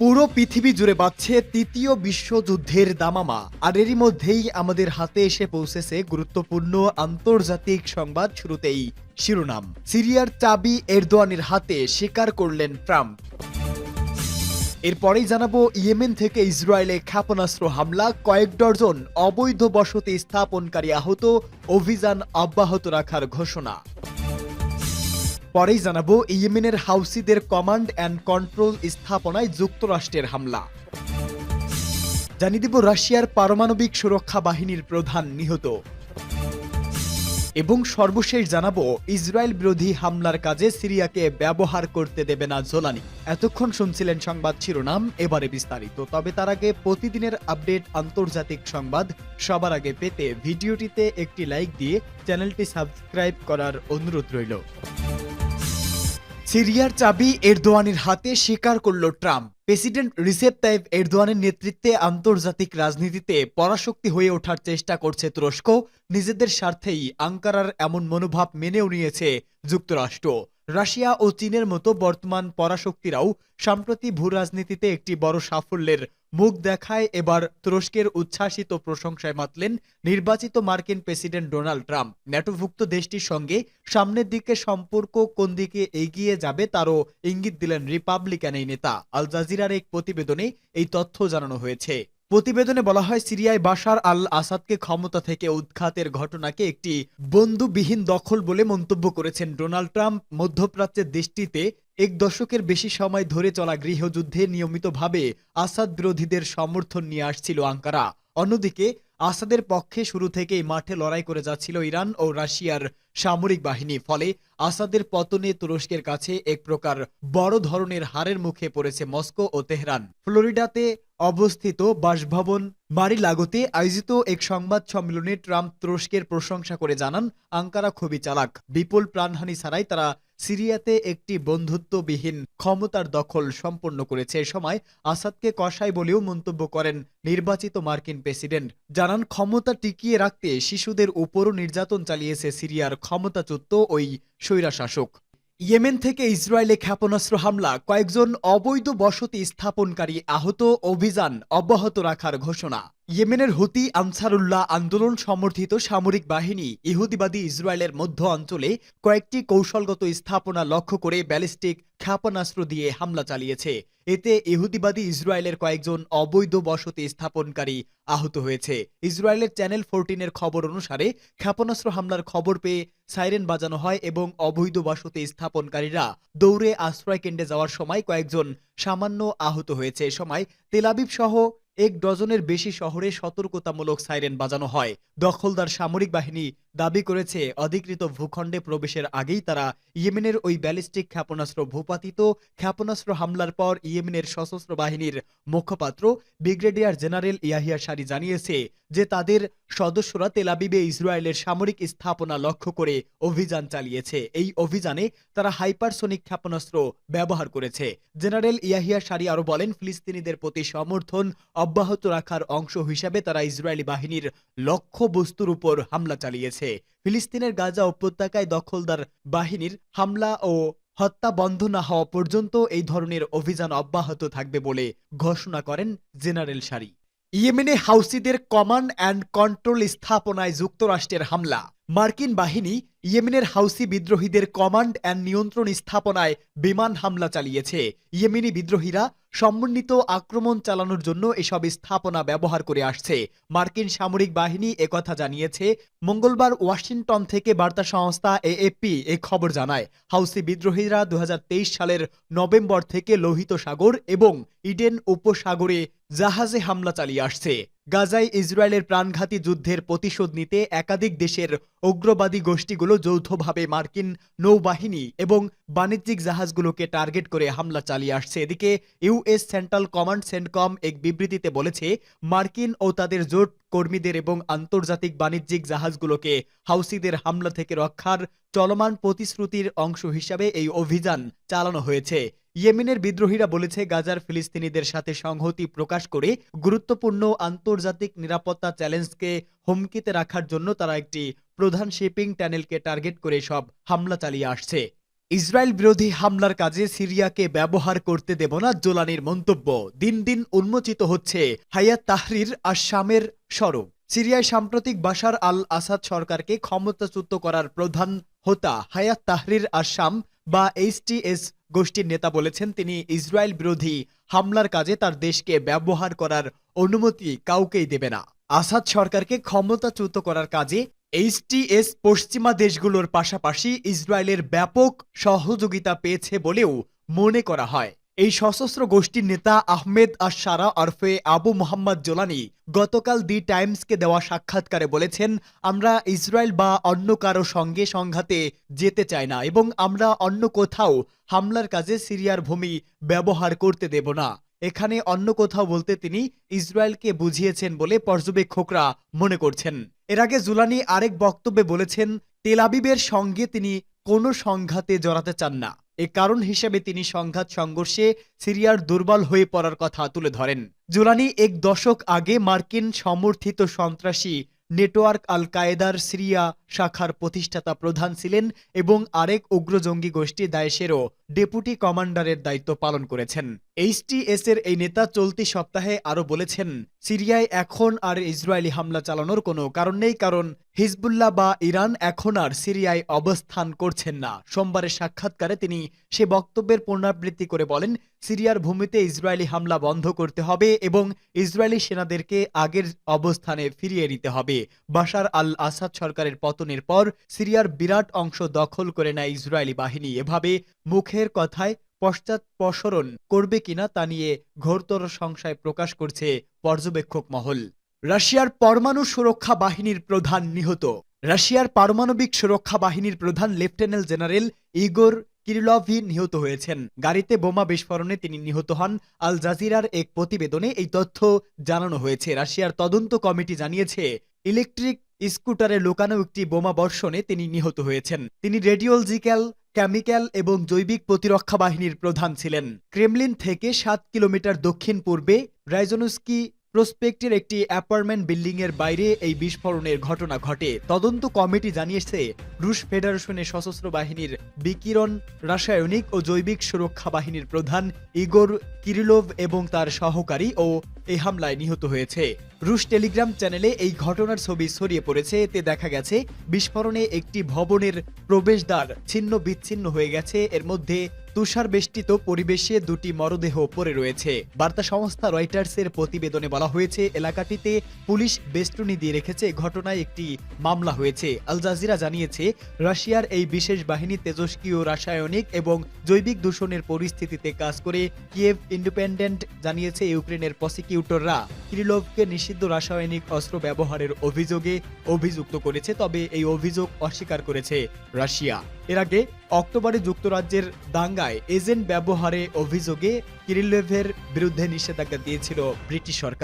পুরো পৃথিবী জুড়ে বাড়ছে তৃতীয় বিশ্বযুদ্ধের দামামা। আর এরই মধ্যেই আমাদের হাতে এসে পৌঁছেছে গুরুত্বপূর্ণ আন্তর্জাতিক সংবাদ শুরুতেই শিরোনাম। সিরিয়ার চাবি এরদোয়ানের হাতে স্বীকার করলেন ট্রাম্প। এরপরেই জানাব ইয়েমেন থেকে ইসরায়েলে ক্ষেপণাস্ত্র হামলা। কয়েক ডজন অবৈধ বসতি স্থাপনকারী আহত অভিযান অব্যাহত রাখার ঘোষণা। পরেই জানাব, ইয়েমেনের হাউসিদের কমান্ড অ্যান্ড কন্ট্রোল স্থাপনায় যুক্তরাষ্ট্রের হামলা। জানিয়ে দিব, রাশিয়ার পারমাণবিক সুরক্ষা বাহিনীর প্রধান নিহত। এবং সর্বশেষ জানাব, ইসরায়েল বিরোধী হামলার কাজে সিরিয়াকে ব্যবহার করতে দেবে না জোলানি। এতক্ষণ শুনছিলেন সংবাদ শিরোনাম, এবারে বিস্তারিত। তবে তার আগে প্রতিদিনের আপডেট আন্তর্জাতিক সংবাদ, সবার আগে পেতে ভিডিওটিতে একটি লাইক দিয়ে চ্যানেলটি সাবস্ক্রাইব করার অনুরোধ রইল। সিরিয়ার চাবি এরদোয়ানের হাতে স্বীকার করল ট্রাম্প। প্রেসিডেন্ট রিসেপ তাইব এরদোয়ানের নেতৃত্বে আন্তর্জাতিক রাজনীতিতে পরাশক্তি হয়ে ওঠার চেষ্টা করছে তুরস্ক। নিজেদের স্বার্থেই আঙ্কারার এমন মনোভাব মেনেও নিয়েছে যুক্তরাষ্ট্র। রাশিয়া ও চীনের মতো বর্তমান পরাশক্তিরাও সম্প্রতি ভূ রাজনীতিতে একটি বড় সাফল্যের মুখ দেখায়। এবার তুরস্কের উচ্ছ্বাসিত প্রশংসায় মাতলেন নির্বাচিত মার্কিন প্রেসিডেন্ট ডোনাল্ড ট্রাম্প। ন্যাটোভুক্ত দেশটির সঙ্গে সামনের দিকে সম্পর্ক কোন দিকে এগিয়ে যাবে তারও ইঙ্গিত দিলেন রিপাবলিকান এই নেতা। আল জাজিরার এক প্রতিবেদনে এই তথ্য জানানো হয়েছে। প্রতিবেদনে বলা হয়, সিরিয়ায় বাশার আল আসাদকে ক্ষমতা থেকে উৎখাতের ঘটনাকে একটি বন্ধুবিহীন দখল বলে মন্তব্য করেছেন ডোনাল্ড ট্রাম্প। মধ্যপ্রাচ্যের দেশটিতে এক দশকের বেশি সময় ধরে চলা গৃহযুদ্ধে নিয়মিতভাবে আসাদ বিরোধীদের সমর্থন নিয়ে আসছিল আঙ্কারা। অন্যদিকে আসাদের পক্ষে শুরু থেকেই মাঠে লড়াই করে যাচ্ছিল ইরান ও রাশিয়ার সামরিক বাহিনী, ফলে আসাদের পতনে তুরস্কের কাছে এক প্রকার বড় ধরনের হারের মুখে পড়েছে মস্কো ও তেহরান। ফ্লোরিডাতে অবস্থিত বাসভবন মারি লাগোতে আয়োজিত এক সংবাদ সম্মেলনে ট্রাম্প তুরস্কের প্রশংসা করে জানান, আঙ্কারা খুবই চালাক। বিপুল প্রাণহানি ছাড়াই তারা সিরিয়াতে একটি বন্ধুত্ববিহীন ক্ষমতার দখল সম্পন্ন করেছে এ সময় আসাদকে কষাই বলেও মন্তব্য করেন নির্বাচিত মার্কিন প্রেসিডেন্ট। জানান, ক্ষমতা টিকিয়ে রাখতে শিশুদের উপরও নির্যাতন চালিয়েছে সিরিয়ার ক্ষমতাচ্যুত ওই স্বৈরাশাসক। ইয়েমেন থেকে ইসরায়েলে ক্ষেপণাস্ত্র হামলা, কয়েকজন অবৈধ বসতি স্থাপনকারী আহত অভিযান অব্যাহত রাখার ঘোষণা। ইয়েমেনের হুতি আনসারুল্লাহ আন্দোলন সমর্থিত সামরিক বাহিনী ইহুদিবাদী ইসরায়েলের মধ্য অঞ্চলে কয়েকটি কৌশলগত স্থাপনা লক্ষ্য করে ব্যালিস্টিক ক্ষেপণাস্ত্র দিয়ে হামলা চালিয়েছে। এতে ইহুদিবাদী ইসরায়েলের কয়েকজন অবৈধ বসতি স্থাপনকারী আহত হয়েছে। ইসরায়েলের চ্যানেল ফোরটিনের খবর অনুসারে ক্ষেপণাস্ত্র হামলার খবর পেয়ে সাইরেন বাজানো হয় এবং অবৈধ বসতি স্থাপনকারীরা দৌড়ে আশ্রয় কেন্দ্রে যাওয়ার সময় কয়েকজন সামান্য আহত হয়েছে। এ সময় তেলাবিব সহ এক ডজনের বেশি শহরে সতর্কতামূলক সাইরেন বাজানো হয়। দখলদার সামরিক বাহিনী দাবি করেছে, অধিকৃত ভূখণ্ডে প্রবেশের আগেই তারা ইয়েমেনের ওই ব্যালিস্টিক ক্ষেপণাস্ত্র ভূপাতিত ক্ষেপণাস্ত্র হামলার পর ইয়েমেনের সশস্ত্র বাহিনীর মুখপাত্র ব্রিগেডিয়ার জেনারেল ইয়াহিয়া সারি জানিয়েছে যে তাদের সদস্যরা তেলাবিবে ইসরায়েলের সামরিক স্থাপনা লক্ষ্য করে অভিযান চালিয়েছে। এই অভিযানে তারা হাইপারসোনিক ক্ষেপণাস্ত্র ব্যবহার করেছে। জেনারেল ইয়াহিয়া সারি আরও বলেন, ফিলিস্তিনিদের প্রতি সমর্থন অব্যাহত রাখার অংশ হিসাবে তারা ইসরায়েলি বাহিনীর লক্ষ্য বস্তুর উপর হামলা চালিয়েছে। ফিলিস্তিনের গাজা উপত্যকায় দখলদার বাহিনীর হামলা ও হত্যা বন্ধ না হওয়া পর্যন্ত এই ধরনের অভিযান অব্যাহত থাকবে বলে ঘোষণা করেন জেনারেল সারি। ইয়েমেনে হাউসিদের কমান্ড অ্যান্ড কন্ট্রোল স্থাপনায় যুক্তরাষ্ট্রের হামলা। মার্কিন বাহিনী ইয়েমেনের হাউসি বিদ্রোহীদের কমান্ড অ্যান্ড নিয়ন্ত্রণ স্থাপনায় বিমান হামলা চালিয়েছে। ইয়েমেনি বিদ্রোহীরা সমন্বিত আক্রমণ চালানোর জন্য এসব স্থাপনা ব্যবহার করে আসছে। মার্কিন সামরিক বাহিনী একথা জানিয়েছে, মঙ্গলবার ওয়াশিংটন থেকে বার্তা সংস্থা এএপি এ খবর জানায়। হাউসি বিদ্রোহীরা দু হাজার তেইশ সালের নভেম্বর থেকে লোহিত সাগর এবং ইডেন উপসাগরে জাহাজে হামলা চালিয়ে আসছে। গাজায় ইসরায়েলের প্রাণঘাতী যুদ্ধের প্রতিশোধ নিতে একাধিক দেশের উগ্রবাদী গোষ্ঠীগুলো যৌথভাবে মার্কিন নৌবাহিনী এবং বাণিজ্যিক জাহাজগুলোকে টার্গেট করে হামলা চালিয়ে আসছে। এদিকে ইউএস সেন্ট্রাল কমান্ড সেন্টকম এক বিবৃতিতে বলেছে, মার্কিন ও তাদের জোট কর্মীদের এবং আন্তর্জাতিক বাণিজ্যিক জাহাজগুলোকে হাউসিদের হামলা থেকে রক্ষার চলমান প্রতিশ্রুতির অংশ হিসাবে এই অভিযান চালানো হয়েছে। ইয়েমেনের বিদ্রোহীরা বলেছে গাজার ফিলিস্তিনিদের সাথে সংহতি প্রকাশ করে গুরুত্বপূর্ণ আন্তর্জাতিক নিরাপত্তা চ্যালেঞ্জকে হুমকিতে রাখার জন্য তারা একটি প্রধান শিপিং ট্যানেলকে টার্গেট করে সব হামলা চালিয়ে আসছে। ইসরায়েল বিরোধী হামলার কাজে সিরিয়াকে ব্যবহার করতে দেব না জোলানির মন্তব্য। দিন দিন উন্মোচিত হচ্ছে হায়াত তাহরির আসামের স্বরূপ সিরিয়ায় সাম্প্রতিক বাশার আল আসাদ সরকারকে ক্ষমতাচ্যুত করার প্রধান হোতা হায়াত তাহরির আসাম বা এইচটিএস গোষ্ঠীর নেতা বলেছেন, তিনি ইসরায়েল বিরোধী হামলার কাজে তার দেশকে ব্যবহার করার অনুমতি কাউকেই দেবে না। আসাদ সরকারকে ক্ষমতাচ্যুত করার কাজে এইচটিএস পশ্চিমা দেশগুলোর পাশাপাশি ইসরায়েলের ব্যাপক সহযোগিতা পেয়েছে বলেও মনে করা হয়। এই সশস্ত্র গোষ্ঠীর নেতা আহমেদ আশারা আরফে আবু মোহাম্মদ জোলানি গতকাল দি টাইমসকে দেওয়া সাক্ষাৎকারে বলেছেন, আমরা ইসরায়েল বা অন্য কারও সঙ্গে সংঘাতে যেতে চাই না এবং আমরা অন্য কোথাও হামলার কাজে সিরিয়ার ভূমি ব্যবহার করতে দেব না। এখানে অন্য কোথাও বলতে তিনি ইসরায়েলকে বুঝিয়েছেন বলে পর্যবেক্ষকরা মনে করছেন। এর আগে জুলানি আরেক বক্তব্যে বলেছেন তেলাবিবের সঙ্গে তিনি কোনো সংঘাতে জড়াতে চান না। এ কারণ হিসেবে তিনি সংঘাত সংঘর্ষে সিরিয়ার দুর্বল হয়ে পড়ার কথা তুলে ধরেন। জুলানি এক দশক আগে মার্কিন সমর্থিত সন্ত্রাসী নেটওয়ার্ক আল কায়েদার সিরিয়া শাখার প্রতিষ্ঠাতা প্রধান ছিলেন এবং আরেক উগ্র জঙ্গি গোষ্ঠী দায়েশেরও ডেপুটি কমান্ডারের দায়িত্ব পালন করেছেন। এইচটিএস এর এই নেতা চলতি সপ্তাহে আরও বলেছেন, সিরিয়ায় এখন আর ইসরায়েলি হামলা চালানোর কোনো কারণ নেই কারণ হিজবুল্লাহ বা ইরান এখন আর সিরিয়ায় অবস্থান করছেন না। সোমবারের সাক্ষাৎকারে তিনি সে বক্তব্যের পুনরাবৃত্তি করে বলেন, সিরিয়ার ভূমিতে ইসরায়েলি হামলা বন্ধ করতে হবে এবং ইসরায়েলি সেনাদেরকে আগের অবস্থানে ফিরিয়ে নিতে হবে। বাশার আল আসাদ সরকারের পতনের পর সিরিয়ার বিরাট অংশ দখল করে নেয় ইসরায়েলি বাহিনী। এভাবে মুখের কথায় পশ্চাৎপসরণ করবে কিনা তা নিয়ে ঘোরতর সংশয় প্রকাশ করছে পর্যবেক্ষক মহল। রাশিয়ার পরমাণু সুরক্ষা বাহিনীর প্রধান নিহত। রাশিয়ার পারমাণবিক সুরক্ষা বাহিনীর প্রধান লেফটেন্যান্ট জেনারেল ইগোর কিরিলভি নিহত হয়েছেন। গাড়িতে বোমা বিস্ফোরণে তিনি নিহত হন। আল জাজিরার এক প্রতিবেদনে এই তথ্য জানানো হয়েছে। রাশিয়ার তদন্ত কমিটি জানিয়েছে, ইলেকট্রিক স্কুটারে লোকানো একটি বোমা বর্ষণে তিনি নিহত হয়েছেন। তিনি রেডিওলজিক্যাল কেমিক্যাল এবং জৈবিক প্রতিরক্ষা বাহিনীর প্রধান ছিলেন। ক্রেমলিন থেকে সাত কিলোমিটার দক্ষিণ পূর্বে রাইজনুস্কি প্রসপেক্টের একটি অ্যাপার্টমেন্ট বিল্ডিং এর বাইরে এই বিস্ফোরণের ঘটনা ঘটে। তদন্ত কমিটি জানিয়েছে, রুশ ফেডারেশনের সশস্ত্র বাহিনীর বিকিরণ, রাসায়নিক ও জৈবিক সুরক্ষা বাহিনীর প্রধান ইগোর কিরিলোভ এবং তার সহকারী ও এই হামলায় নিহত হয়েছে। রুশ টেলিগ্রাম চ্যানেলে এই ঘটনার ছবি ছড়িয়ে পড়েছে। এতে দেখা গেছে, বিস্ফোরণে একটি ভবনের প্রবেশদ্বার ছিন্ন বিচ্ছিন্ন হয়ে গেছে। এর মধ্যে তুষার বেষ্টিত পরিবেশে দুটি মরদেহ পড়ে রয়েছে। বার্তা সংস্থা রয়টার্সের প্রতিবেদনে বলা হয়েছে, এলাকাটিতে পুলিশ বেষ্টনী দিয়ে রেখেছে। ঘটনায় একটি মামলা হয়েছে। আল জাজিরা জানিয়েছে, রাশিয়ার এই বিশেষ বাহিনী তেজস্ক্রিয় রাসায়নিক এবং জৈবিক দূষণের পরিস্থিতিতে কাজ করে। কিয়েভ ইন্ডিপেন্ডেন্ট জানিয়েছে, ইউক্রেনের প্রসিকিউটররা কিরিলভকে নিষিদ্ধ রাসায়নিক অস্ত্র ব্যবহারের অভিযোগে অভিযুক্ত করেছে, তবে এই অভিযোগ অস্বীকার করেছে রাশিয়া। এর আগে অক্টোবরে যুক্তরাজ্যের দাঙ্গায় এজেন্ট ব্যবহারে অভিযোগে কিরিলভের বিরুদ্ধে নিষেধাজ্ঞা দিয়েছিল ব্রিটিশ সরকার।